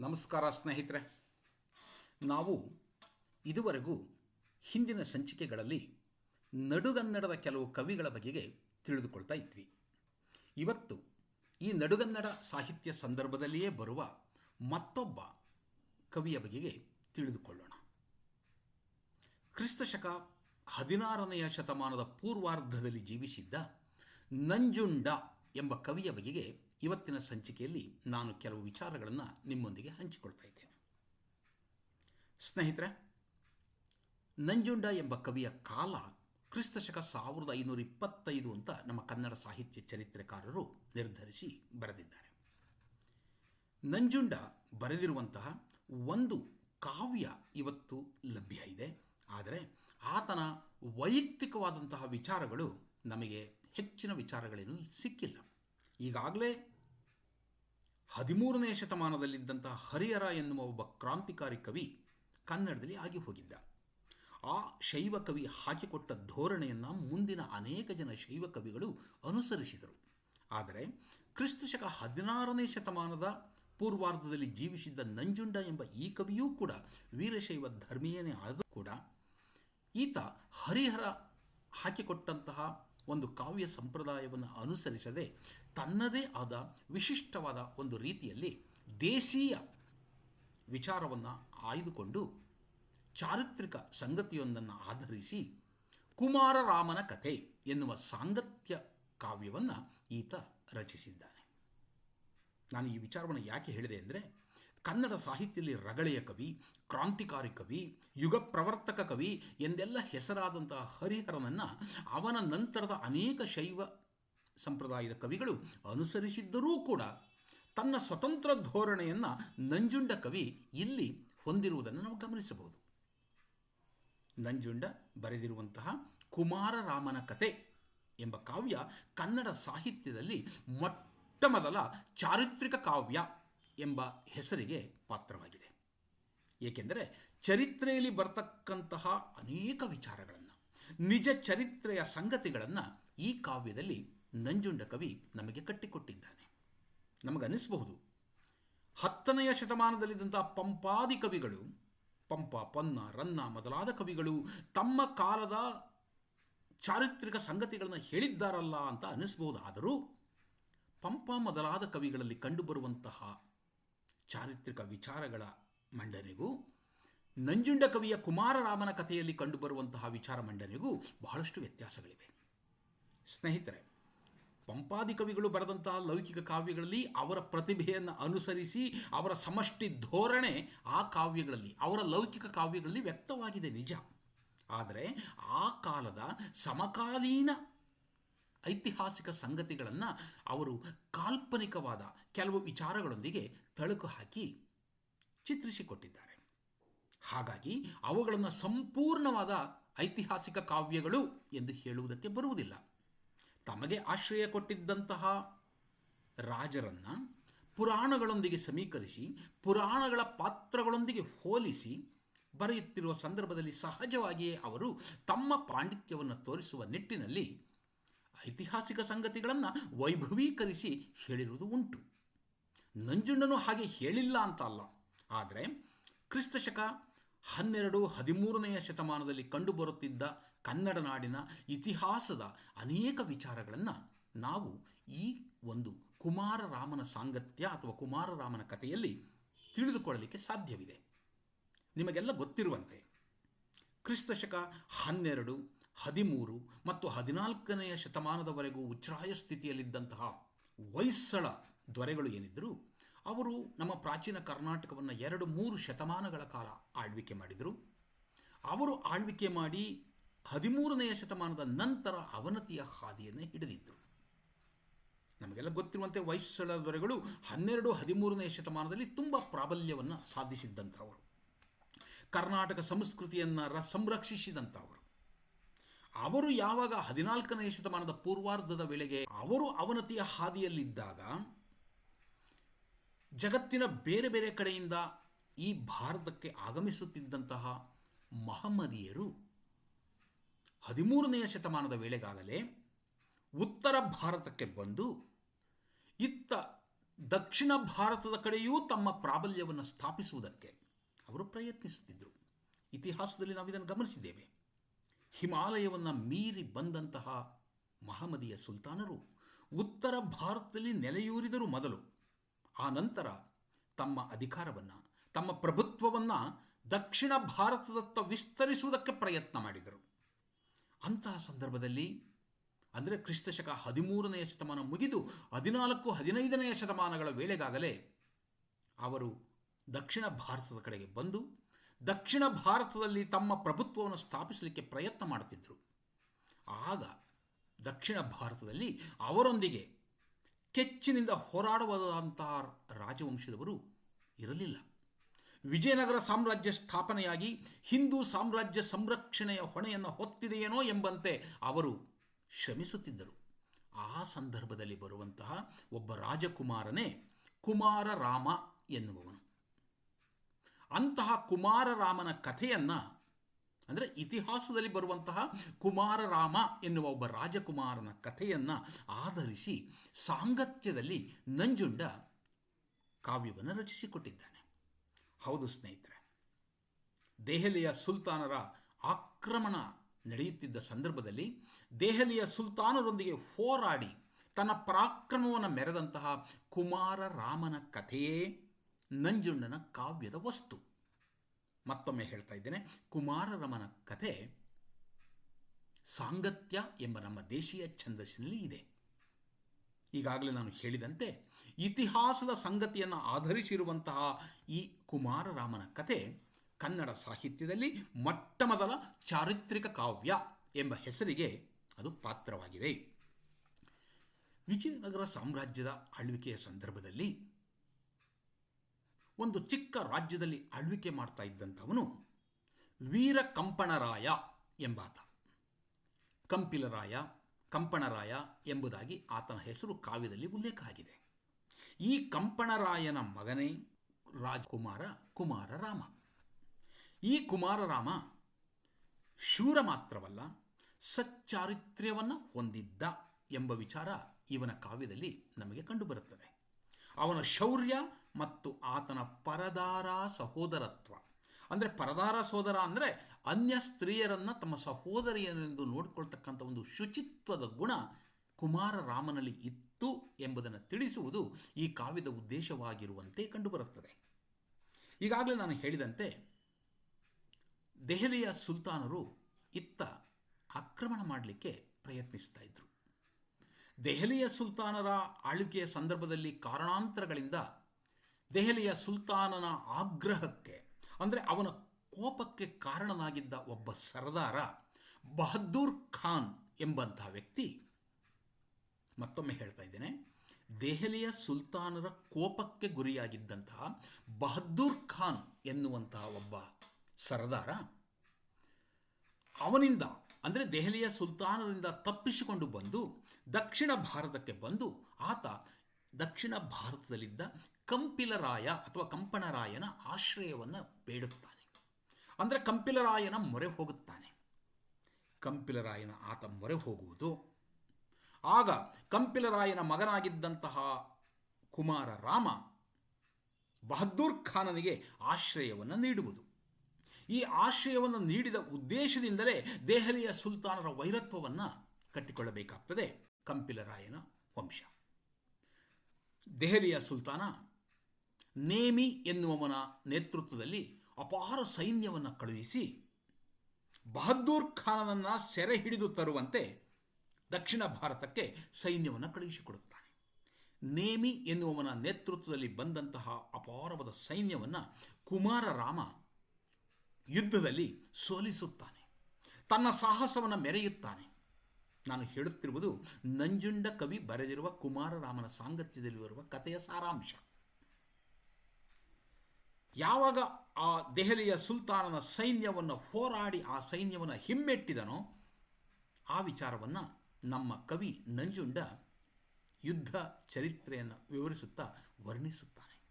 ನಮಸ್ಕಾರ ಸ್ನೇಹಿತರೆ. ನಾವು ಇದುವರೆಗೂ ಹಿಂದಿನ ಸಂಚಿಕೆಗಳಲ್ಲಿ ನಡುಗನ್ನಡದ ಕೆಲವು ಕವಿಗಳ ಬಗೆಗೆ ತಿಳಿದುಕೊಳ್ತಾ ಇದ್ವಿ. ಇವತ್ತು ಈ ನಡುಗನ್ನಡ ಸಾಹಿತ್ಯ ಸಂದರ್ಭದಲ್ಲಿಯೇ ಬರುವ ಮತ್ತೊಬ್ಬ ಕವಿಯ ಬಗೆಗೆ ತಿಳಿದುಕೊಳ್ಳೋಣ. ಕ್ರಿಸ್ತಶಕ ಹದಿನಾರನೆಯ ಶತಮಾನದ ಪೂರ್ವಾರ್ಧದಲ್ಲಿ ಜೀವಿಸಿದ್ದ ನಂಜುಂಡ ಎಂಬ ಕವಿಯ ಬಗೆಗೆ ಇವತ್ತಿನ ಸಂಚಿಕೆಯಲ್ಲಿ ನಾನು ಕೆಲವು ವಿಚಾರಗಳನ್ನು ನಿಮ್ಮೊಂದಿಗೆ ಹಂಚಿಕೊಳ್ತಾ ಇದ್ದೇನೆ. ಸ್ನೇಹಿತರೆ, ನಂಜುಂಡ ಎಂಬ ಕವಿಯ ಕಾಲ ಕ್ರಿಸ್ತಶಕ ಸಾವಿರದ ಐನೂರ ಇಪ್ಪತ್ತೈದು ಅಂತ ನಮ್ಮ ಕನ್ನಡ ಸಾಹಿತ್ಯ ಚರಿತ್ರೆಕಾರರು ನಿರ್ಧರಿಸಿ ಬರೆದಿದ್ದಾರೆ. ನಂಜುಂಡ ಬರೆದಿರುವಂತಹ ಒಂದು ಕಾವ್ಯ ಇವತ್ತು ಲಭ್ಯ ಇದೆ. ಆದರೆ ಆತನ ವೈಯಕ್ತಿಕವಾದಂತಹ ವಿಚಾರಗಳು ನಮಗೆ ಹೆಚ್ಚಿನ ವಿಚಾರಗಳೇನು ಸಿಕ್ಕಿಲ್ಲ. ಈಗಾಗಲೇ ಹದಿಮೂರನೇ ಶತಮಾನದಲ್ಲಿದ್ದಂತಹ ಹರಿಹರ ಎನ್ನುವ ಒಬ್ಬ ಕ್ರಾಂತಿಕಾರಿ ಕವಿ ಕನ್ನಡದಲ್ಲಿ ಆಗಿ ಹೋಗಿದ್ದ. ಆ ಶೈವ ಕವಿ ಹಾಕಿಕೊಟ್ಟ ಧೋರಣೆಯನ್ನು ಮುಂದಿನ ಅನೇಕ ಜನ ಶೈವ ಕವಿಗಳು ಅನುಸರಿಸಿದರು. ಆದರೆ ಕ್ರಿಸ್ತಶಕ ಹದಿನಾರನೇ ಶತಮಾನದ ಪೂರ್ವಾರ್ಧದಲ್ಲಿ ಜೀವಿಸಿದ್ದ ನಂಜುಂಡ ಎಂಬ ಈ ಕವಿಯೂ ಕೂಡ ವೀರಶೈವ ಧರ್ಮೀಯನೇ ಆದರೂ ಕೂಡ ಈತ ಹರಿಹರ ಹಾಕಿಕೊಟ್ಟಂತಹ ಒಂದು ಕಾವ್ಯ ಸಂಪ್ರದಾಯವನ್ನು ಅನುಸರಿಸದೆ ತನ್ನದೇ ಆದ ವಿಶಿಷ್ಟವಾದ ಒಂದು ರೀತಿಯಲ್ಲಿ ದೇಶೀಯ ವಿಚಾರವನ್ನು ಆಯ್ದುಕೊಂಡು ಚಾರಿತ್ರಿಕ ಸಂಗತಿಯೊಂದನ್ನು ಆಧರಿಸಿ ಕುಮಾರರಾಮನ ಕಥೆ ಎನ್ನುವ ಸಾಂಗತ್ಯ ಕಾವ್ಯವನ್ನು ಈತ ರಚಿಸಿದ್ದಾನೆ. ನಾನು ಈ ವಿಚಾರವನ್ನು ಯಾಕೆ ಹೇಳಿದೆ ಅಂದರೆ ಕನ್ನಡ ಸಾಹಿತ್ಯದಲ್ಲಿ ರಗಳೆಯ ಕವಿ, ಕ್ರಾಂತಿಕಾರಿ ಕವಿ, ಯುಗ ಪ್ರವರ್ತಕ ಕವಿ ಎಂದೆಲ್ಲ ಹೆಸರಾದಂತಹ ಹರಿಹರನನ್ನು ಅವನ ನಂತರದ ಅನೇಕ ಶೈವ ಸಂಪ್ರದಾಯದ ಕವಿಗಳು ಅನುಸರಿಸಿದ್ದರೂ ಕೂಡ ತನ್ನ ಸ್ವತಂತ್ರ ಧೋರಣೆಯನ್ನು ನಂಜುಂಡ ಕವಿ ಇಲ್ಲಿ ಹೊಂದಿರುವುದನ್ನು ನಾವು ಗಮನಿಸಬಹುದು. ನಂಜುಂಡ ಬರೆದಿರುವಂತಹ ಕುಮಾರರಾಮನ ಕತೆ ಎಂಬ ಕಾವ್ಯ ಕನ್ನಡ ಸಾಹಿತ್ಯದಲ್ಲಿ ಮೊಟ್ಟ ಮೊದಲ ಚಾರಿತ್ರಿಕ ಕಾವ್ಯ. ಎಂಬ ಹೆಸರಿಗೆ ಪಾತ್ರವಾಗಿದೆ. ಏಕೆಂದರೆ ಚರಿತ್ರೆಯಲ್ಲಿ ಬರತಕ್ಕಂತಹ ಅನೇಕ ವಿಚಾರಗಳನ್ನು, ನಿಜ ಚರಿತ್ರೆಯ ಸಂಗತಿಗಳನ್ನು ಈ ಕಾವ್ಯದಲ್ಲಿ ನಂಜುಂಡ ಕವಿ ನಮಗೆ ಕಟ್ಟಿಕೊಟ್ಟಿದ್ದಾನೆ. ನಮಗನಿಸಬಹುದು ಹತ್ತನೆಯ ಶತಮಾನದಲ್ಲಿದ್ದಂಥ ಪಂಪಾದಿ ಕವಿಗಳು, ಪಂಪ, ಪನ್ನ, ರನ್ನ ಮೊದಲಾದ ಕವಿಗಳು ತಮ್ಮ ಕಾಲದ ಚಾರಿತ್ರಿಕ ಸಂಗತಿಗಳನ್ನು ಹೇಳಿದ್ದಾರಲ್ಲ ಅಂತ ಅನಿಸ್ಬಹುದಾದರೂ ಪಂಪ ಮೊದಲಾದ ಕವಿಗಳಲ್ಲಿ ಕಂಡುಬರುವಂತಹ ಚಾರಿತ್ರಿಕ ವಿಚಾರಗಳ ಮಂಡನೆಗೂ, ನಂಜುಂಡ ಕವಿಯ ಕುಮಾರರಾಮನ ಕಥೆಯಲ್ಲಿ ಕಂಡುಬರುವಂತಹ ವಿಚಾರ ಮಂಡನೆಗೂ ಬಹಳಷ್ಟು ವ್ಯತ್ಯಾಸಗಳಿವೆ. ಸ್ನೇಹಿತರೆ, ಪಂಪಾದಿ ಕವಿಗಳು ಬರೆದಂತಹ ಲೌಕಿಕ ಕಾವ್ಯಗಳಲ್ಲಿ ಅವರ ಪ್ರತಿಭೆಯನ್ನು ಅನುಸರಿಸಿ ಅವರ ಸಮಷ್ಟಿ ಧೋರಣೆ ಆ ಕಾವ್ಯಗಳಲ್ಲಿ, ಅವರ ಲೌಕಿಕ ಕಾವ್ಯಗಳಲ್ಲಿ ವ್ಯಕ್ತವಾಗಿದೆ ನಿಜ. ಆದರೆ ಆ ಕಾಲದ ಸಮಕಾಲೀನ ಐತಿಹಾಸಿಕ ಸಂಗತಿಗಳನ್ನು ಅವರು ಕಾಲ್ಪನಿಕವಾದ ಕೆಲವು ವಿಚಾರಗಳೊಂದಿಗೆ ತಳುಕು ಹಾಕಿ ಚಿತ್ರಿಸಿಕೊಟ್ಟಿದ್ದಾರೆ. ಹಾಗಾಗಿ ಅವುಗಳನ್ನು ಸಂಪೂರ್ಣವಾದ ಐತಿಹಾಸಿಕ ಕಾವ್ಯಗಳು ಎಂದು ಹೇಳುವುದಕ್ಕೆ ಬರುವುದಿಲ್ಲ. ತಮಗೆ ಆಶ್ರಯ ಕೊಟ್ಟಿದ್ದಂತಹ ರಾಜರನ್ನು ಪುರಾಣಗಳೊಂದಿಗೆ ಸಮೀಕರಿಸಿ, ಪುರಾಣಗಳ ಪಾತ್ರಗಳೊಂದಿಗೆ ಹೋಲಿಸಿ ಬರೆಯುತ್ತಿರುವ ಸಂದರ್ಭದಲ್ಲಿ ಸಹಜವಾಗಿಯೇ ಅವರು ತಮ್ಮ ಪಾಂಡಿತ್ಯವನ್ನು ತೋರಿಸುವ ನಿಟ್ಟಿನಲ್ಲಿ ಐತಿಹಾಸಿಕ ಸಂಗತಿಗಳನ್ನು ವೈಭವೀಕರಿಸಿ ಹೇಳಿರುವುದು ಉಂಟು. ನಂಜುಂಡನು ಹಾಗೆ ಹೇಳಿಲ್ಲ ಅಂತ ಅಲ್ಲ. ಆದರೆ ಕ್ರಿಸ್ತಶಕ ಹನ್ನೆರಡು ಹದಿಮೂರನೆಯ ಶತಮಾನದಲ್ಲಿ ಕಂಡುಬರುತ್ತಿದ್ದ ಕನ್ನಡ ನಾಡಿನ ಇತಿಹಾಸದ ಅನೇಕ ವಿಚಾರಗಳನ್ನು ನಾವು ಈ ಒಂದು ಕುಮಾರರಾಮನ ಸಾಂಗತ್ಯ ಅಥವಾ ಕುಮಾರರಾಮನ ಕಥೆಯಲ್ಲಿ ತಿಳಿದುಕೊಳ್ಳಲಿಕ್ಕೆ ಸಾಧ್ಯವಿದೆ. ನಿಮಗೆಲ್ಲ ಗೊತ್ತಿರುವಂತೆ, ಕ್ರಿಸ್ತಶಕ ಹನ್ನೆರಡು ಹದಿಮೂರು ಮತ್ತು ಹದಿನಾಲ್ಕನೆಯ ಶತಮಾನದವರೆಗೂ ಉಚ್ಛ್ರಾಯ ಸ್ಥಿತಿಯಲ್ಲಿದ್ದಂತಹ ಹೊಯ್ಸಳ ದೊರೆಗಳು ಏನಿದ್ದರು ಅವರು ನಮ್ಮ ಪ್ರಾಚೀನ ಕರ್ನಾಟಕವನ್ನು ಎರಡು ಮೂರು ಶತಮಾನಗಳ ಕಾಲ ಆಳ್ವಿಕೆ ಮಾಡಿದರು. ಅವರು ಆಳ್ವಿಕೆ ಮಾಡಿ ಹದಿಮೂರನೆಯ ಶತಮಾನದ ನಂತರ ಅವನತಿಯ ಹಾದಿಯನ್ನು ಹಿಡಿದಿದ್ದರು. ನಮಗೆಲ್ಲ ಗೊತ್ತಿರುವಂತೆ ಹೊಯ್ಸಳ ದೊರೆಗಳು ಹನ್ನೆರಡು ಹದಿಮೂರನೆಯ ಶತಮಾನದಲ್ಲಿ ತುಂಬ ಪ್ರಾಬಲ್ಯವನ್ನು ಸಾಧಿಸಿದ್ದಂಥವರು ಕರ್ನಾಟಕ ಸಂಸ್ಕೃತಿಯನ್ನು ರ ಸಂರಕ್ಷಿಸಿದಂಥವರು ಅವರು ಯಾವಾಗ ಹದಿನಾಲ್ಕನೆಯ ಶತಮಾನದ ಪೂರ್ವಾರ್ಧದ ವೇಳೆಗೆ ಅವರು ಅವನತಿಯ ಹಾದಿಯಲ್ಲಿದ್ದಾಗ, ಜಗತ್ತಿನ ಬೇರೆ ಬೇರೆ ಕಡೆಯಿಂದ ಈ ಭಾರತಕ್ಕೆ ಆಗಮಿಸುತ್ತಿದ್ದಂತಹ ಮಹಮ್ಮದಿಯರು ಹದಿಮೂರನೆಯ ಶತಮಾನದ ವೇಳೆಗಾಗಲೇ ಉತ್ತರ ಭಾರತಕ್ಕೆ ಬಂದು, ಇತ್ತ ದಕ್ಷಿಣ ಭಾರತದ ಕಡೆಯೂ ತಮ್ಮ ಪ್ರಾಬಲ್ಯವನ್ನು ಸ್ಥಾಪಿಸುವುದಕ್ಕೆ ಅವರು ಪ್ರಯತ್ನಿಸುತ್ತಿದ್ದರು. ಇತಿಹಾಸದಲ್ಲಿ ನಾವು ಇದನ್ನು ಗಮನಿಸಿದ್ದೇವೆ. ಹಿಮಾಲಯವನ್ನು ಮೀರಿ ಬಂದಂತಹ ಮಹಮದಿಯ ಸುಲ್ತಾನರು ಉತ್ತರ ಭಾರತದಲ್ಲಿ ನೆಲೆಯೂರಿದರು ಮೊದಲು. ಆ ನಂತರ ತಮ್ಮ ಅಧಿಕಾರವನ್ನು, ತಮ್ಮ ಪ್ರಭುತ್ವವನ್ನು ದಕ್ಷಿಣ ಭಾರತದತ್ತ ವಿಸ್ತರಿಸುವುದಕ್ಕೆ ಪ್ರಯತ್ನ ಮಾಡಿದರು. ಅಂತಹ ಸಂದರ್ಭದಲ್ಲಿ ಅಂದರೆ ಕ್ರಿಸ್ತಶಕ ಹದಿಮೂರನೆಯ ಶತಮಾನ ಮುಗಿದು ಹದಿನಾಲ್ಕು, ಹದಿನೈದನೆಯ ಶತಮಾನಗಳ ವೇಳೆಗಾಗಲೇ ಅವರು ದಕ್ಷಿಣ ಭಾರತದ ಕಡೆಗೆ ಬಂದು ದಕ್ಷಿಣ ಭಾರತದಲ್ಲಿ ತಮ್ಮ ಪ್ರಭುತ್ವವನ್ನು ಸ್ಥಾಪಿಸಲಿಕ್ಕೆ ಪ್ರಯತ್ನ ಮಾಡುತ್ತಿದ್ದರು ಆಗ ದಕ್ಷಿಣ ಭಾರತದಲ್ಲಿ ಅವರೊಂದಿಗೆ ಕೆಚ್ಚಿನಿಂದ ಹೋರಾಡುವಂತಹ ರಾಜವಂಶದವರು ಇರಲಿಲ್ಲ. ವಿಜಯನಗರ ಸಾಮ್ರಾಜ್ಯ ಸ್ಥಾಪನೆಯಾಗಿ ಹಿಂದೂ ಸಾಮ್ರಾಜ್ಯ ಸಂರಕ್ಷಣೆಯ ಹೊಣೆಯನ್ನು ಹೊತ್ತಿದೆಯೇನೋ ಎಂಬಂತೆ ಅವರು ಶ್ರಮಿಸುತ್ತಿದ್ದರು. ಆ ಸಂದರ್ಭದಲ್ಲಿ ಬರುವಂತಹ ಒಬ್ಬ ರಾಜಕುಮಾರನೇ ಕುಮಾರರಾಮ ಎನ್ನುವವನು. ಅಂತಹ ಕುಮಾರರಾಮನ ಕಥೆಯನ್ನು, ಅಂದರೆ ಇತಿಹಾಸದಲ್ಲಿ ಬರುವಂತಹ ಕುಮಾರರಾಮ ಎನ್ನುವ ಒಬ್ಬ ರಾಜಕುಮಾರನ ಕಥೆಯನ್ನು ಆಧರಿಸಿ ಸಾಂಗತ್ಯದಲ್ಲಿ ನಂಜುಂಡ ಕಾವ್ಯವನ್ನು ರಚಿಸಿಕೊಟ್ಟಿದ್ದಾನೆ. ಹೌದು ಸ್ನೇಹಿತರೆ, ದೆಹಲಿಯ ಸುಲ್ತಾನರ ಆಕ್ರಮಣ ನಡೆಯುತ್ತಿದ್ದ ಸಂದರ್ಭದಲ್ಲಿ ದೆಹಲಿಯ ಸುಲ್ತಾನರೊಂದಿಗೆ ಹೋರಾಡಿ ತನ್ನ ಪರಾಕ್ರಮವನ್ನು ಮೆರೆದಂತಹ ಕುಮಾರರಾಮನ ಕಥೆಯೇ ನಂಜುಂಡನ ಕಾವ್ಯದ ವಸ್ತು. ಮತ್ತೊಮ್ಮೆ ಹೇಳ್ತಾ ಇದ್ದೇನೆ, ಕುಮಾರರಮನ ಕಥೆ ಸಾಂಗತ್ಯ ಎಂಬ ನಮ್ಮ ದೇಶೀಯ ಛಂದಸ್ಸಿನಲ್ಲಿ ಇದೆ. ಈಗಾಗಲೇ ನಾನು ಹೇಳಿದಂತೆ, ಇತಿಹಾಸದ ಸಂಗತಿಯನ್ನು ಆಧರಿಸಿರುವಂತಹ ಈ ಕುಮಾರರಾಮನ ಕಥೆ ಕನ್ನಡ ಸಾಹಿತ್ಯದಲ್ಲಿ ಮೊಟ್ಟಮೊದಲ ಚಾರಿತ್ರಿಕ ಕಾವ್ಯ ಎಂಬ ಹೆಸರಿಗೆ ಅದು ಪಾತ್ರವಾಗಿದೆ. ವಿಜಯನಗರ ಸಾಮ್ರಾಜ್ಯದ ಆಳ್ವಿಕೆಯ ಸಂದರ್ಭದಲ್ಲಿ ಒಂದು ಚಿಕ್ಕ ರಾಜ್ಯದಲ್ಲಿ ಆಳ್ವಿಕೆ ಮಾಡ್ತಾ ಇದ್ದಂಥವನು ವೀರ ಕಂಪಣರಾಯ ಎಂಬಾತ. ಕಂಪಿಲರಾಯ, ಕಂಪಣರಾಯ ಎಂಬುದಾಗಿ ಆತನ ಹೆಸರು ಕಾವ್ಯದಲ್ಲಿ ಉಲ್ಲೇಖ ಆಗಿದೆ. ಈ ಕಂಪಣರಾಯನ ಮಗನೇ ರಾಜಕುಮಾರ ಕುಮಾರರಾಮ. ಈ ಕುಮಾರರಾಮ ಶೂರ ಮಾತ್ರವಲ್ಲ ಸಚ್ಚಾರಿತ್ರ್ಯವನ್ನು ಹೊಂದಿದ್ದ ಎಂಬ ವಿಚಾರ ಇವನ ಕಾವ್ಯದಲ್ಲಿ ನಮಗೆ ಕಂಡುಬರುತ್ತದೆ. ಅವನ ಶೌರ್ಯ ಮತ್ತು ಆತನ ಪರದಾರ ಸಹೋದರತ್ವ. ಅಂದರೆ ಪರದಾರ ಸೋದರ ಅಂದರೆ ಅನ್ಯ ಸ್ತ್ರೀಯರನ್ನು ತಮ್ಮ ಸಹೋದರಿಯನೆಂದು ನೋಡಿಕೊಳ್ತಕ್ಕಂಥ ಒಂದು ಶುಚಿತ್ವದ ಗುಣ ಕುಮಾರ ರಾಮನಲ್ಲಿ ಇತ್ತು ಎಂಬುದನ್ನು ತಿಳಿಸುವುದು ಈ ಕಾವ್ಯದ ಉದ್ದೇಶವಾಗಿರುವಂತೆ ಕಂಡುಬರುತ್ತದೆ. ಈಗಾಗಲೇ ನಾನು ಹೇಳಿದಂತೆ ದೆಹಲಿಯ ಸುಲ್ತಾನರು ಇತ್ತ ಆಕ್ರಮಣ ಮಾಡಲಿಕ್ಕೆ ಪ್ರಯತ್ನಿಸ್ತಾ ಇದ್ದರು ದೆಹಲಿಯ ಸುಲ್ತಾನರ ಆಳ್ವಿಕೆಯ ಸಂದರ್ಭದಲ್ಲಿ ಕಾರಣಾಂತರಗಳಿಂದ ದೆಹಲಿಯ ಸುಲ್ತಾನನ ಆಗ್ರಹಕ್ಕೆ, ಅಂದರೆ ಅವನ ಕೋಪಕ್ಕೆ ಕಾರಣನಾಗಿದ್ದ ಒಬ್ಬ ಸರದಾರ ಬಹದ್ದೂರ್ ಖಾನ್ ಎಂಬಂತಹ ವ್ಯಕ್ತಿ. ಮತ್ತೊಮ್ಮೆ ಹೇಳ್ತಾ ಇದ್ದೇನೆ, ದೆಹಲಿಯ ಸುಲ್ತಾನರ ಕೋಪಕ್ಕೆ ಗುರಿಯಾಗಿದ್ದಂತಹ ಬಹದ್ದೂರ್ ಖಾನ್ ಎನ್ನುವಂತಹ ಒಬ್ಬ ಸರದಾರ ಅವನಿಂದ, ಅಂದರೆ ದೆಹಲಿಯ ಸುಲ್ತಾನರಿಂದ ತಪ್ಪಿಸಿಕೊಂಡು ಬಂದು, ದಕ್ಷಿಣ ಭಾರತಕ್ಕೆ ಬಂದು, ಆತ ದಕ್ಷಿಣ ಭಾರತದಲ್ಲಿದ್ದ ಕಂಪಿಲರಾಯ ಅಥವಾ ಕಂಪನರಾಯನ ಆಶ್ರಯವನ್ನು ಬೇಡುತ್ತಾನೆ. ಅಂದರೆ ಕಂಪಿಲರಾಯನ ಮೊರೆ ಹೋಗುತ್ತಾನೆ. ಕಂಪಿಲರಾಯನ ಆತ ಮೊರೆ ಹೋಗುವುದು. ಆಗ ಕಂಪಿಲರಾಯನ ಮಗನಾಗಿದ್ದಂತಹ ಕುಮಾರ ರಾಮ ಬಹದ್ದೂರ್ ಖಾನನಿಗೆ ಆಶ್ರಯವನ್ನು ನೀಡುವುದು. ಈ ಆಶ್ರಯವನ್ನು ನೀಡಿದ ಉದ್ದೇಶದಿಂದಲೇ ದೆಹಲಿಯ ಸುಲ್ತಾನರ ವೈರತ್ವವನ್ನು ಕಟ್ಟಿಕೊಳ್ಳಬೇಕಾಗ್ತದೆ ಕಂಪಿಲರಾಯನ ವಂಶ. ದೆಹಲಿಯ ಸುಲ್ತಾನ ನೇಮಿ ಎನ್ನುವವನ ನೇತೃತ್ವದಲ್ಲಿ ಅಪಾರ ಸೈನ್ಯವನ್ನು ಕಳುಹಿಸಿ ಬಹದ್ದೂರ್ ಖಾನನನ್ನು ಸೆರೆ ಹಿಡಿದು ತರುವಂತೆ ದಕ್ಷಿಣ ಭಾರತಕ್ಕೆ ಸೈನ್ಯವನ್ನು ಕಳುಹಿಸಿಕೊಡುತ್ತಾನೆ ನೇಮಿ ಎನ್ನುವವನ ನೇತೃತ್ವದಲ್ಲಿ ಬಂದಂತಹ ಅಪಾರವಾದ ಸೈನ್ಯವನ್ನು ಕುಮಾರರಾಮ ಯುದ್ಧದಲ್ಲಿ ಸೋಲಿಸುತ್ತಾನೆ. ತನ್ನ ಸಾಹಸವನ್ನು ಮೆರೆಯುತ್ತಾನೆ. ನಾನು ಹೇಳುತ್ತಿರುವುದು ನಂಜುಂಡ ಕವಿ ಬರೆದಿರುವ ಕುಮಾರರಾಮನ ಸಾಂಗತ್ಯದಲ್ಲಿ ಬರುವ ಕಥೆಯ ಸಾರಾಂಶ. ಯಾವಾಗ ಆ ದೆಹಲಿಯ ಸುಲ್ತಾನನ ಸೈನ್ಯವನ್ನು ಹೋರಾಡಿ ಆ ಸೈನ್ಯವನ್ನು ಹಿಮ್ಮೆಟ್ಟಿದನೋ ಆ ವಿಚಾರವನ್ನು ನಮ್ಮ ಕವಿ ನಂಜುಂಡ ಯುದ್ಧ ಚರಿತ್ರೆಯನ್ನು ವಿವರಿಸುತ್ತಾ ವರ್ಣಿಸುತ್ತಾನೆ.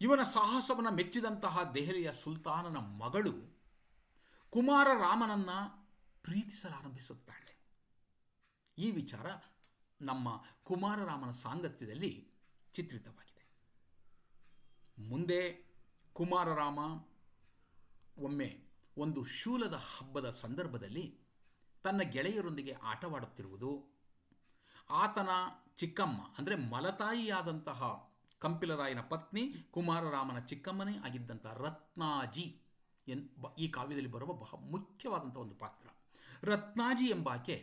ಇವನ ಸಾಹಸವನ್ನು ಮೆಚ್ಚಿದಂತಹ ದೆಹಲಿಯ ಸುಲ್ತಾನನ ಮಗಳು ಕುಮಾರರಾಮನನ್ನು ಪ್ರೀತಿಸಲಾರಂಭಿಸುತ್ತಾಳೆ. ಈ ವಿಚಾರ ನಮ್ಮ ಕುಮಾರರಾಮನ ಸಾಂಗತ್ಯದಲ್ಲಿ ಚಿತ್ರಿತವಾಗಿದೆ. ಮುಂದೆ ಕುಮಾರರಾಮ ಒಮ್ಮೆ ಒಂದು ಶೂಲದ ಹಬ್ಬದ ಸಂದರ್ಭದಲ್ಲಿ ತನ್ನ ಗೆಳೆಯರೊಂದಿಗೆ ಆಟವಾಡುತ್ತಿರುವುದು, ಆತನ ಚಿಕ್ಕಮ್ಮ, ಅಂದರೆ ಮಲತಾಯಿಯಾದಂತಹ ಕಂಪಿಲರಾಯನ ಪತ್ನಿ, ಕುಮಾರರಾಮನ ಚಿಕ್ಕಮ್ಮನೇ ಆಗಿದ್ದಂಥ ರತ್ನಾಜಿ ಎನ್ ಈ ಕಾವ್ಯದಲ್ಲಿ ಬರುವ ಬಹ ಮುಖ್ಯವಾದಂಥ ಒಂದು ಪಾತ್ರ. ರತ್ನಾಜಿ ಎಂಬಾಕೆ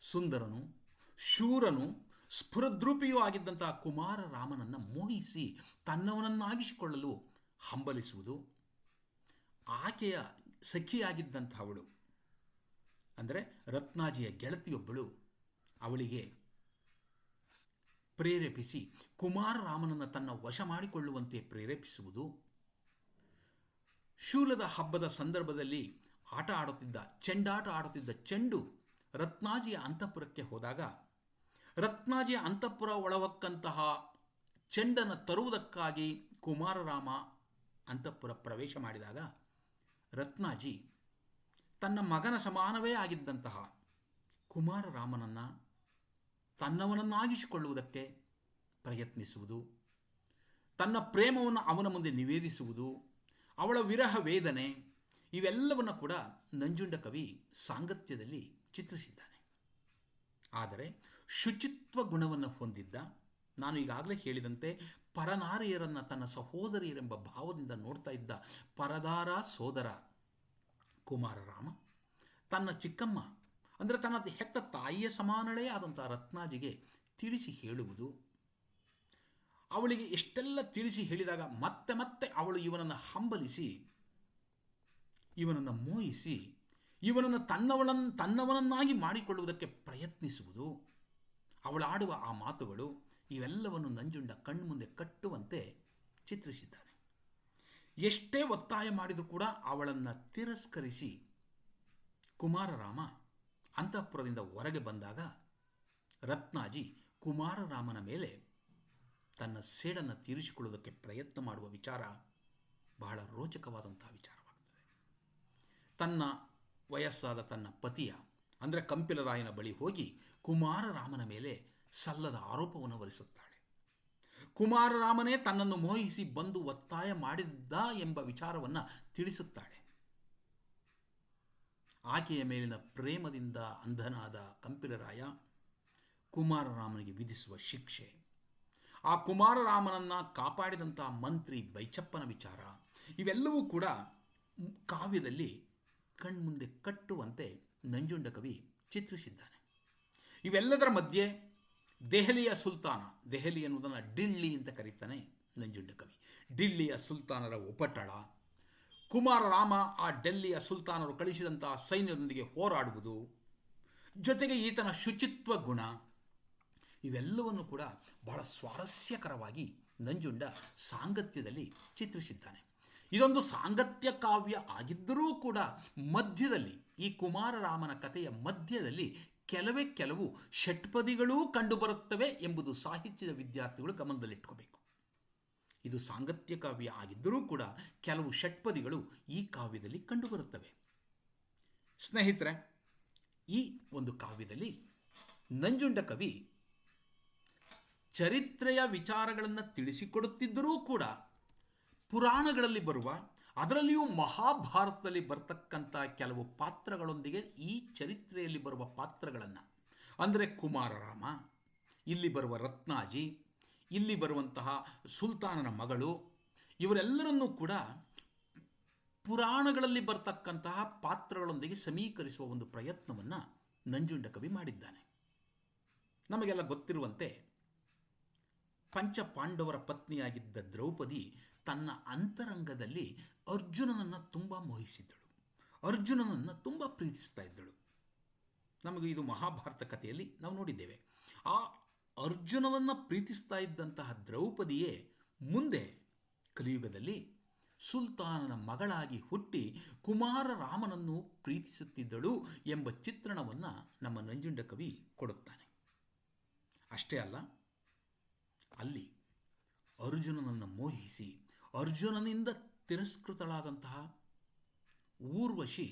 ಸುಂದರನು, ಶೂರನು, ಸ್ಫುರದ್ರೂಪಿಯೂ ಆಗಿದ್ದಂತಹ ಕುಮಾರರಾಮನನ್ನು ಮೋಹಿಸಿ ತನ್ನವನನ್ನಾಗಿಸಿಕೊಳ್ಳಲು ಹಂಬಲಿಸುವುದು. ಆಕೆಯ ಸಖಿಯಾಗಿದ್ದಂಥವಳು. ಅಂದರೆ ರತ್ನಾಜಿಯ ಗೆಳತಿಯೊಬ್ಬಳು. ಅವಳಿಗೆ ಪ್ರೇರೇಪಿಸಿ ಕುಮಾರರಾಮನನ್ನು ತನ್ನ ವಶ ಮಾಡಿಕೊಳ್ಳುವಂತೆ ಪ್ರೇರೇಪಿಸುವುದು. ಶೂಲದ ಹಬ್ಬದ ಸಂದರ್ಭದಲ್ಲಿ ಆಟ ಆಡುತ್ತಿದ್ದ, ಚೆಂಡಾಟ ಆಡುತ್ತಿದ್ದ ಚೆಂಡು ರತ್ನಾಜಿಯ ಅಂತಃಪುರಕ್ಕೆ ಹೋದಾಗ, ರತ್ನಾಜಿಯ ಅಂತಃಪುರ ಒಳವಕ್ಕಂತಹ ಚೆಂಡನ್ನು ತರುವುದಕ್ಕಾಗಿ ಕುಮಾರರಾಮ ಅಂತಃಪುರ ಪ್ರವೇಶ ಮಾಡಿದಾಗ, ರತ್ನಾಜಿ ತನ್ನ ಮಗನ ಸಮಾನವೇ ಆಗಿದ್ದಂತಹ ಕುಮಾರರಾಮನನ್ನು ತನ್ನವನನ್ನಾಗಿಸಿಕೊಳ್ಳುವುದಕ್ಕೆ ಪ್ರಯತ್ನಿಸುವುದು, ತನ್ನ ಪ್ರೇಮವನ್ನು ಅವನ ಮುಂದೆ ನಿವೇದಿಸುವುದು, ಅವಳ ವಿರಹ ವೇದನೆ, ಇವೆಲ್ಲವನ್ನು ಕೂಡ ನಂಜುಂಡ ಕವಿ ಸಾಂಗತ್ಯದಲ್ಲಿ ಚಿತ್ರಿಸಿದ್ದಾನೆ. ಆದರೆ ಶುಚಿತ್ವ ಗುಣವನ್ನು ಹೊಂದಿದ್ದ, ನಾನು ಈಗಾಗಲೇ ಹೇಳಿದಂತೆ ಪರನಾರಿಯರನ್ನು ತನ್ನ ಸಹೋದರಿಯರೆಂಬ ಭಾವದಿಂದ ನೋಡ್ತಾ ಇದ್ದ ಪರದಾರ ಸೋದರ ಕುಮಾರರಾಮ, ತನ್ನ ಚಿಕ್ಕಮ್ಮ, ಅಂದರೆ ತನ್ನ ಹೆತ್ತ ತಾಯಿಯ ಸಮಾನಳೇ ಆದಂಥ ರತ್ನಾಜಿಗೆ ತಿಳಿಸಿ ಹೇಳುವುದು. ಅವಳಿಗೆ ಎಷ್ಟೆಲ್ಲ ತಿಳಿಸಿ ಹೇಳಿದಾಗ ಮತ್ತೆ ಮತ್ತೆ ಅವಳು ಇವನನ್ನು ಹಂಬಲಿಸಿ, ಇವನನ್ನು ಮೋಹಿಸಿ ಇವನನ್ನು ತನ್ನವಳನ್ನು ತನ್ನವನನ್ನಾಗಿ ಮಾಡಿಕೊಳ್ಳುವುದಕ್ಕೆ ಪ್ರಯತ್ನಿಸುವುದು ಅವಳಾಡುವ ಆ ಮಾತುಗಳು ಇವೆಲ್ಲವನ್ನು ನಂಜುಂಡ ಕಣ್ಮುಂದೆ ಕಟ್ಟುವಂತೆ ಚಿತ್ರಿಸಿದ್ದಾನೆ. ಎಷ್ಟೇ ಒತ್ತಾಯ ಮಾಡಿದರೂ ಕೂಡ ಅವಳನ್ನು ತಿರಸ್ಕರಿಸಿ ಕುಮಾರರಾಮ ಅಂತಃಪುರದಿಂದ ಹೊರಗೆ ಬಂದಾಗ ರತ್ನಾಜಿ ಕುಮಾರರಾಮನ ಮೇಲೆ ತನ್ನ ಸೇಡನ್ನು ತೀರಿಸಿಕೊಳ್ಳುವುದಕ್ಕೆ ಪ್ರಯತ್ನ ಮಾಡುವ ವಿಚಾರ ಬಹಳ ರೋಚಕವಾದಂತಹ ವಿಚಾರವಾಗುತ್ತದೆ. ತನ್ನ ವಯಸ್ಸಾದ ತನ್ನ ಪತಿಯ, ಅಂದರೆ ಕಂಪಿಲರಾಯನ ಬಳಿ ಹೋಗಿ ಕುಮಾರರಾಮನ ಮೇಲೆ ಸಲ್ಲದ ಆರೋಪವನ್ನು ಹೊರಿಸುತ್ತಾಳೆ. ಕುಮಾರರಾಮನೇ ತನ್ನನ್ನು ಮೋಹಿಸಿ ಬಂದು ಒತ್ತಾಯ ಮಾಡಿದ್ದ ಎಂಬ ವಿಚಾರವನ್ನು ತಿಳಿಸುತ್ತಾಳೆ. ಆಕೆಯ ಮೇಲಿನ ಪ್ರೇಮದಿಂದ ಅಂಧನಾದ ಕಂಪಿಲರಾಯ ಕುಮಾರರಾಮನಿಗೆ ವಿಧಿಸುವ ಶಿಕ್ಷೆ. ಆ ಕುಮಾರರಾಮನನ್ನು ಕಾಪಾಡಿದಂಥ ಮಂತ್ರಿ ಬೈಚಪ್ಪನ ವಿಚಾರ, ಇವೆಲ್ಲವೂ ಕೂಡ ಕಾವ್ಯದಲ್ಲಿ ಕಣ್ಮುಂದೆ ಕಟ್ಟುವಂತೆ ನಂಜುಂಡ ಕವಿ ಚಿತ್ರಿಸಿದ್ದಾನೆ. ಇವೆಲ್ಲದರ ಮಧ್ಯೆ ದೆಹಲಿಯ ಸುಲ್ತಾನ, ದೆಹಲಿ ಎನ್ನುವುದನ್ನು ಡಿಳ್ಳಿ ಅಂತ ಕರೀತಾನೆ ನಂಜುಂಡ ಕವಿ. ಡಿಳ್ಳಿಯ ಸುಲ್ತಾನರ ಉಪಟಳ ಕುಮಾರರಾಮ ಆ ಡೆಲ್ಲಿಯ ಸುಲ್ತಾನರು ಕಳಿಸಿದಂತಹ ಸೈನ್ಯದೊಂದಿಗೆ ಹೋರಾಡುವುದು, ಜೊತೆಗೆ ಈತನ ಶುಚಿತ್ವ ಗುಣ, ಇವೆಲ್ಲವನ್ನು ಕೂಡ ಬಹಳ ಸ್ವಾರಸ್ಯಕರವಾಗಿ ನಂಜುಂಡ ಸಾಂಗತ್ಯದಲ್ಲಿ ಚಿತ್ರಿಸಿದ್ದಾನೆ. ಇದೊಂದು ಸಾಂಗತ್ಯ ಕಾವ್ಯ ಆಗಿದ್ದರೂ ಕೂಡ ಮಧ್ಯದಲ್ಲಿ, ಈ ಕುಮಾರರಾಮನ ಕಥೆಯ ಮಧ್ಯದಲ್ಲಿ ಕೆಲವೇ ಕೆಲವು ಷಟ್ಪದಿಗಳೂ ಕಂಡುಬರುತ್ತವೆ ಎಂಬುದು ಸಾಹಿತ್ಯದ ವಿದ್ಯಾರ್ಥಿಗಳು ಗಮನದಲ್ಲಿಟ್ಕೋಬೇಕು. ಇದು ಸಾಂಗತ್ಯ ಕಾವ್ಯ ಆಗಿದ್ದರೂ ಕೂಡ ಕೆಲವು ಷಟ್ಪದಿಗಳು ಈ ಕಾವ್ಯದಲ್ಲಿ ಕಂಡುಬರುತ್ತವೆ. ಸ್ನೇಹಿತರೆ, ಈ ಒಂದು ಕಾವ್ಯದಲ್ಲಿ ನಂಜುಂಡ ಕವಿ ಚರಿತ್ರೆಯ ವಿಚಾರಗಳನ್ನು ತಿಳಿಸಿಕೊಡುತ್ತಿದ್ದರೂ ಕೂಡ ಪುರಾಣಗಳಲ್ಲಿ ಬರುವ, ಅದರಲ್ಲಿಯೂ ಮಹಾಭಾರತದಲ್ಲಿ ಬರ್ತಕ್ಕಂಥ ಕೆಲವು ಪಾತ್ರಗಳೊಂದಿಗೆ ಈ ಚರಿತ್ರೆಯಲ್ಲಿ ಬರುವ ಪಾತ್ರಗಳನ್ನು. ಅಂದರೆ ಕುಮಾರರಾಮ ಇಲ್ಲಿ ಬರುವ ರತ್ನಾಜಿ, ಇಲ್ಲಿ ಬರುವಂತಹ ಸುಲ್ತಾನನ ಮಗಳು, ಇವರೆಲ್ಲರನ್ನೂ ಕೂಡ ಪುರಾಣಗಳಲ್ಲಿ ಬರ್ತಕ್ಕಂತಹ ಪಾತ್ರಗಳೊಂದಿಗೆ ಸಮೀಕರಿಸುವ ಒಂದು ಪ್ರಯತ್ನವನ್ನು ನಂಜುಂಡ ಕವಿ ಮಾಡಿದ್ದಾನೆ. ನಮಗೆಲ್ಲ ಗೊತ್ತಿರುವಂತೆ, ಪಂಚಪಾಂಡವರ ಪತ್ನಿಯಾಗಿದ್ದ ದ್ರೌಪದಿ ತನ್ನ ಅಂತರಂಗದಲ್ಲಿ ಅರ್ಜುನನನ್ನು ತುಂಬ ಮೋಹಿಸಿದ್ದಳು. ಅರ್ಜುನನನ್ನು ತುಂಬ ಪ್ರೀತಿಸ್ತಾ ಇದ್ದಳು. ನಮಗೆ ಇದು ಮಹಾಭಾರತ ಕಥೆಯಲ್ಲಿ ನಾವು ನೋಡಿದ್ದೇವೆ. ಆ ಅರ್ಜುನವನ್ನು ಪ್ರೀತಿಸ್ತಾ ಇದ್ದಂತಹ ದ್ರೌಪದಿಯೇ ಮುಂದೆ ಕಲಿಯುಗದಲ್ಲಿ ಸುಲ್ತಾನನ ಮಗಳಾಗಿ ಹುಟ್ಟಿ ಕುಮಾರ ರಾಮನನ್ನು ಪ್ರೀತಿಸುತ್ತಿದ್ದಳು ಎಂಬ ಚಿತ್ರಣವನ್ನು ನಮ್ಮ ನಂಜುಂಡ ಕವಿ ಕೊಡುತ್ತಾನೆ. ಅಷ್ಟೇ ಅಲ್ಲ, ಅಲ್ಲಿ ಅರ್ಜುನನನ್ನು ಮೋಹಿಸಿ ಅರ್ಜುನನಿಂದ ತಿರಸ್ಕೃತಳಾದಂತಹ ಊರ್ವಶಿ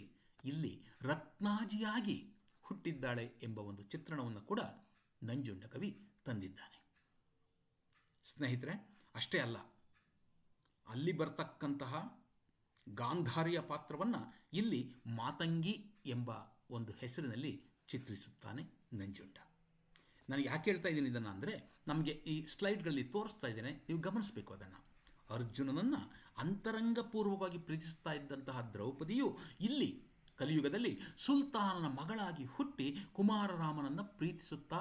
ಇಲ್ಲಿ ರತ್ನಾಜಿಯಾಗಿ ಹುಟ್ಟಿದ್ದಾಳೆ ಎಂಬ ಒಂದು ಚಿತ್ರಣವನ್ನು ಕೂಡ ನಂಜುಂಡ ಕವಿ ತಂದಿದ್ದಾನೆ. ಸ್ನೇಹಿತರೆ, ಅಷ್ಟೇ ಅಲ್ಲ, ಅಲ್ಲಿ ಬರ್ತಕ್ಕಂತಹ ಗಾಂಧಾರಿಯ ಪಾತ್ರವನ್ನು ಇಲ್ಲಿ ಮಾತಂಗಿ ಎಂಬ ಒಂದು ಹೆಸರಿನಲ್ಲಿ ಚಿತ್ರಿಸುತ್ತಾನೆ ನಂಜುಂಡ. ನಾನು ಯಾಕೆ ಹೇಳ್ತಾ ಇದ್ದೀನಿ ಇದನ್ನು ಅಂದರೆ, ನಮಗೆ ಈ ಸ್ಲೈಡ್ಗಳಲ್ಲಿ ತೋರಿಸ್ತಾ ಇದ್ದೇನೆ, ನೀವು ಗಮನಿಸಬೇಕು ಅದನ್ನು. ಅರ್ಜುನನನ್ನು ಅಂತರಂಗಪೂರ್ವವಾಗಿ ಪ್ರೀತಿಸ್ತಾ ಇದ್ದಂತಹ ದ್ರೌಪದಿಯು ಇಲ್ಲಿ ಕಲಿಯುಗದಲ್ಲಿ ಸುಲ್ತಾನನ ಮಗಳಾಗಿ ಹುಟ್ಟಿ ಕುಮಾರರಾಮನನ್ನು ಪ್ರೀತಿಸುತ್ತಾ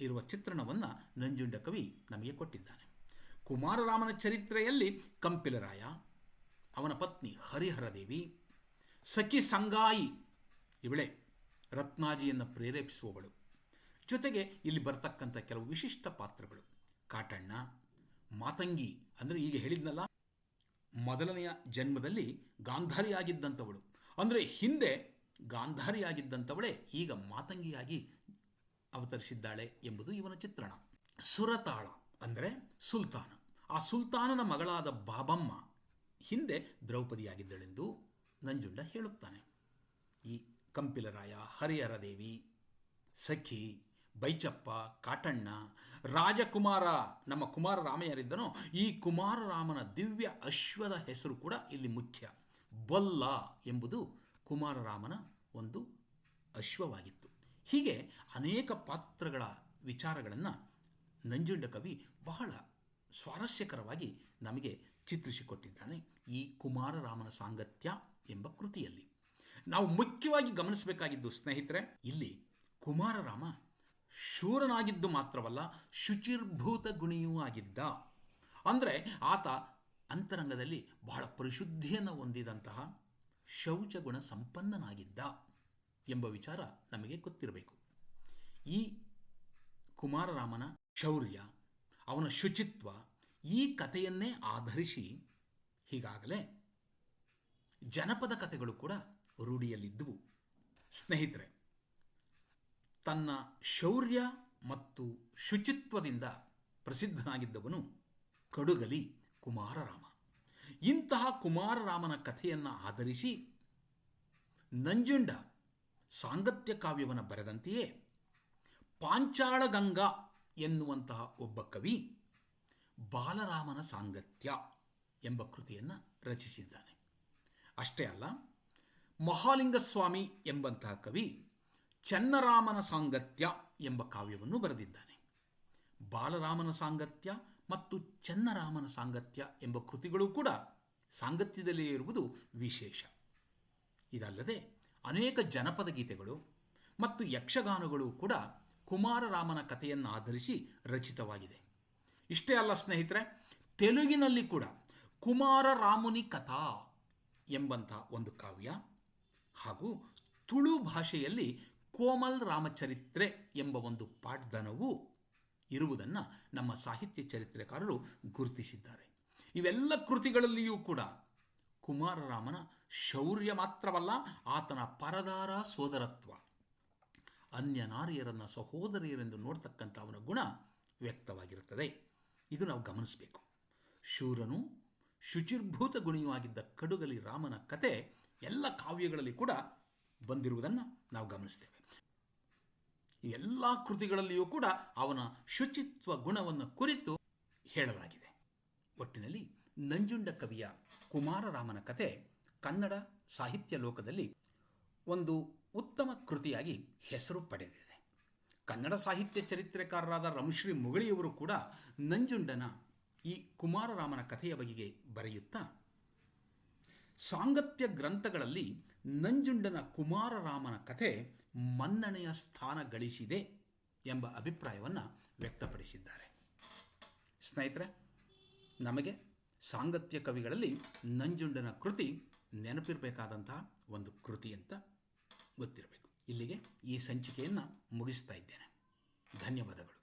ಇರುವ ಚಿತ್ರಣವನ್ನು ನಂಜುಂಡ ಕವಿ ನಮಗೆ ಕೊಟ್ಟಿದ್ದಾನೆ. ಕುಮಾರರಾಮನ ಚರಿತ್ರೆಯಲ್ಲಿ ಕಂಪಿಲರಾಯ, ಅವನ ಪತ್ನಿ ಹರಿಹರದೇವಿ ಸಖಿ ಸಂಗಾಯಿ ಇವಳೆ ರತ್ನಾಜಿಯನ್ನು ಪ್ರೇರೇಪಿಸುವವಳು. ಜೊತೆಗೆ ಇಲ್ಲಿ ಬರ್ತಕ್ಕಂಥ ಕೆಲವು ವಿಶಿಷ್ಟ ಪಾತ್ರಗಳು. ಕಾಟಣ್ಣ ಮಾತಂಗಿ ಅಂದರೆ ಈಗ ಹೇಳಿದ್ನಲ್ಲ, ಮೊದಲನೆಯ ಜನ್ಮದಲ್ಲಿ ಗಾಂಧಾರಿಯಾಗಿದ್ದಂಥವಳು. ಅಂದರೆ ಹಿಂದೆ ಗಾಂಧಾರಿಯಾಗಿದ್ದಂಥವಳೇ ಈಗ ಮಾತಂಗಿಯಾಗಿ ಅವತರಿಸಿದ್ದಾಳೆ ಎಂಬುದು ಇವನ ಚಿತ್ರಣ. ಸುರತಾಳ ಅಂದರೆ ಸುಲ್ತಾನ. ಆ ಸುಲ್ತಾನನ ಮಗಳಾದ ಬಾಬಮ್ಮ ಹಿಂದೆ ದ್ರೌಪದಿಯಾಗಿದ್ದಳೆಂದು ನಂಜುಂಡ ಹೇಳುತ್ತಾನೆ. ಈ ಕಂಪಿಲರಾಯ ಹರಿಹರ ದೇವಿ ಸಖಿ ಬೈಚಪ್ಪ, ಕಾಟಣ್ಣ, ರಾಜಕುಮಾರ, ನಮ್ಮ ಕುಮಾರ ರಾಮಯ್ಯರಿದ್ದನೋ, ಈ ಕುಮಾರರಾಮನ ದಿವ್ಯ ಅಶ್ವದ ಹೆಸರು ಕೂಡ ಇಲ್ಲಿ ಮುಖ್ಯ. ಬೊಲ್ಲ ಎಂಬುದು ಕುಮಾರರಾಮನ ಒಂದು ಅಶ್ವವಾಗಿತ್ತು. ಹೀಗೆ ಅನೇಕ ಪಾತ್ರಗಳ ವಿಚಾರಗಳನ್ನು ನಂಜುಂಡ ಕವಿ ಬಹಳ ಸ್ವಾರಸ್ಯಕರವಾಗಿ ನಮಗೆ ಚಿತ್ರಿಸಿಕೊಟ್ಟಿದ್ದಾನೆ ಈ ಕುಮಾರರಾಮನ ಸಾಂಗತ್ಯ ಎಂಬ ಕೃತಿಯಲ್ಲಿ. ನಾವು ಮುಖ್ಯವಾಗಿ ಗಮನಿಸಬೇಕಾಗಿದ್ದು ಸ್ನೇಹಿತರೆ, ಇಲ್ಲಿ ಕುಮಾರರಾಮ ಶೂರನಾಗಿದ್ದು ಮಾತ್ರವಲ್ಲ ಶುಚಿರ್ಭೂತ ಗುಣಿಯೂ ಆಗಿದ್ದ. ಅಂದರೆ ಆತ ಅಂತರಂಗದಲ್ಲಿ ಬಹಳ ಪರಿಶುದ್ಧಿಯನ್ನು ಹೊಂದಿದಂತಹ ಶೌಚಗುಣ ಸಂಪನ್ನನಾಗಿದ್ದ ಎಂಬ ವಿಚಾರ ನಮಗೆ ಗೊತ್ತಿರಬೇಕು. ಈ ಕುಮಾರರಾಮನ ಶೌರ್ಯ, ಅವನ ಶುಚಿತ್ವ ಈ ಕಥೆಯನ್ನೇ ಆಧರಿಸಿ ಹೀಗಾಗಲೇ ಜನಪದ ಕಥೆಗಳು ಕೂಡ ರೂಢಿಯಲ್ಲಿದ್ದುವು. ಸ್ನೇಹಿತರೆ ತನ್ನ ಶೌರ್ಯ ಮತ್ತು ಶುಚಿತ್ವದಿಂದ ಪ್ರಸಿದ್ಧನಾಗಿದ್ದವನು ಕಡುಗಲಿ ಕುಮಾರರಾಮ. ಇಂತಹ ಕುಮಾರರಾಮನ ಕಥೆಯನ್ನು ಆಧರಿಸಿ ನಂಜುಂಡ ಸಾಂಗತ್ಯ ಕಾವ್ಯವನ್ನು ಬರೆದಂತೆಯೇ ಪಾಂಚಾಳಗಂಗಾ ಎನ್ನುವಂತಹ ಒಬ್ಬ ಕವಿ ಬಾಲರಾಮನ ಸಾಂಗತ್ಯ ಎಂಬ ಕೃತಿಯನ್ನು ರಚಿಸಿದ್ದಾನೆ. ಅಷ್ಟೇ ಅಲ್ಲ, ಮಹಾಲಿಂಗಸ್ವಾಮಿ ಎಂಬಂತಹ ಕವಿ ಚನ್ನರಾಮನ ಸಾಂಗತ್ಯ ಎಂಬ ಕಾವ್ಯವನ್ನು ಬರೆದಿದ್ದಾನೆ. ಬಾಲರಾಮನ ಸಾಂಗತ್ಯ ಮತ್ತು ಚನ್ನರಾಮನ ಸಾಂಗತ್ಯ ಎಂಬ ಕೃತಿಗಳು ಕೂಡ ಸಾಂಗತ್ಯದಲ್ಲೇ ಇರುವುದು ವಿಶೇಷ. ಇದಲ್ಲದೆ ಅನೇಕ ಜನಪದ ಗೀತೆಗಳು ಮತ್ತು ಯಕ್ಷಗಾನಗಳು ಕೂಡ ಕುಮಾರರಾಮನ ಕಥೆಯನ್ನು ಆಧರಿಸಿ ರಚಿತವಾಗಿದೆ. ಇಷ್ಟೇ ಅಲ್ಲ ಸ್ನೇಹಿತರೆ, ತೆಲುಗಿನಲ್ಲಿ ಕೂಡ ಕುಮಾರರಾಮುನಿ ಕಥಾ ಎಂಬಂಥ ಒಂದು ಕಾವ್ಯ ಹಾಗೂ ತುಳು ಭಾಷೆಯಲ್ಲಿ ಕೋಮಲ್ ರಾಮಚರಿತ್ರೆ ಎಂಬ ಒಂದು ಪಾಠದನವು ಇರುವುದನ್ನು ನಮ್ಮ ಸಾಹಿತ್ಯ ಚರಿತ್ರೆಕಾರರು ಗುರುತಿಸಿದ್ದಾರೆ. ಇವೆಲ್ಲ ಕೃತಿಗಳಲ್ಲಿಯೂ ಕೂಡ ಕುಮಾರರಾಮನ ಶೌರ್ಯ ಮಾತ್ರವಲ್ಲ, ಆತನ ಪರದಾರ ಸೋದರತ್ವ ಅನ್ಯ ನಾರಿಯರನ್ನು ಸಹೋದರಿಯರೆಂದು ನೋಡ್ತಕ್ಕಂಥ ಅವನ ಗುಣ ವ್ಯಕ್ತವಾಗಿರುತ್ತದೆ. ಇದು ನಾವು ಗಮನಿಸಬೇಕು. ಶೂರನು, ಶುಚಿರ್ಭೂತ ಗುಣಿಯೂ ಆಗಿದ್ದ ಕಡುಗಲಿ ರಾಮನ ಕತೆ ಎಲ್ಲ ಕಾವ್ಯಗಳಲ್ಲಿ ಕೂಡ ಬಂದಿರುವುದನ್ನು ನಾವು ಗಮನಿಸ್ತೇವೆ. ಎಲ್ಲ ಕೃತಿಗಳಲ್ಲಿಯೂ ಕೂಡ ಅವನ ಶುಚಿತ್ವ ಗುಣವನ್ನು ಕುರಿತು ಹೇಳಲಾಗಿದೆ. ಒಟ್ಟಿನಲ್ಲಿ ನಂಜುಂಡ ಕವಿಯ ಕುಮಾರರಾಮನ ಕತೆ ಕನ್ನಡ ಸಾಹಿತ್ಯ ಲೋಕದಲ್ಲಿ ಒಂದು ಉತ್ತಮ ಕೃತಿಯಾಗಿ ಹೆಸರು ಪಡೆದಿದೆ. ಕನ್ನಡ ಸಾಹಿತ್ಯ ಚರಿತ್ರೆಕಾರರಾದ ರಮಶ್ರೀ ಮುಗಳಿಯವರು ಕೂಡ ನಂಜುಂಡನ ಈ ಕುಮಾರರಾಮನ ಕಥೆಯ ಬಗೆಗೆ ಬರೆಯುತ್ತಾ ಸಾಂಗತ್ಯ ಗ್ರಂಥಗಳಲ್ಲಿ ನಂಜುಂಡನ ಕುಮಾರರಾಮನ ಕಥೆ ಮನ್ನಣೆಯ ಸ್ಥಾನ ಗಳಿಸಿದೆ ಎಂಬ ಅಭಿಪ್ರಾಯವನ್ನು ವ್ಯಕ್ತಪಡಿಸಿದ್ದಾರೆ. ಸ್ನೇಹಿತರೆ, ನಮಗೆ ಸಾಂಗತ್ಯ ಕವಿಗಳಲ್ಲಿ ನಂಜುಂಡನ ಕೃತಿ ನೆನಪಿರಬೇಕಾದಂತಹ ಒಂದು ಕೃತಿ ಅಂತ ಗೊತ್ತಿರಬೇಕು. ಇಲ್ಲಿಗೆ ಈ ಸಂಚಿಕೆಯನ್ನು ಮುಗಿಸ್ತಾ ಇದ್ದೇನೆ. ಧನ್ಯವಾದಗಳು.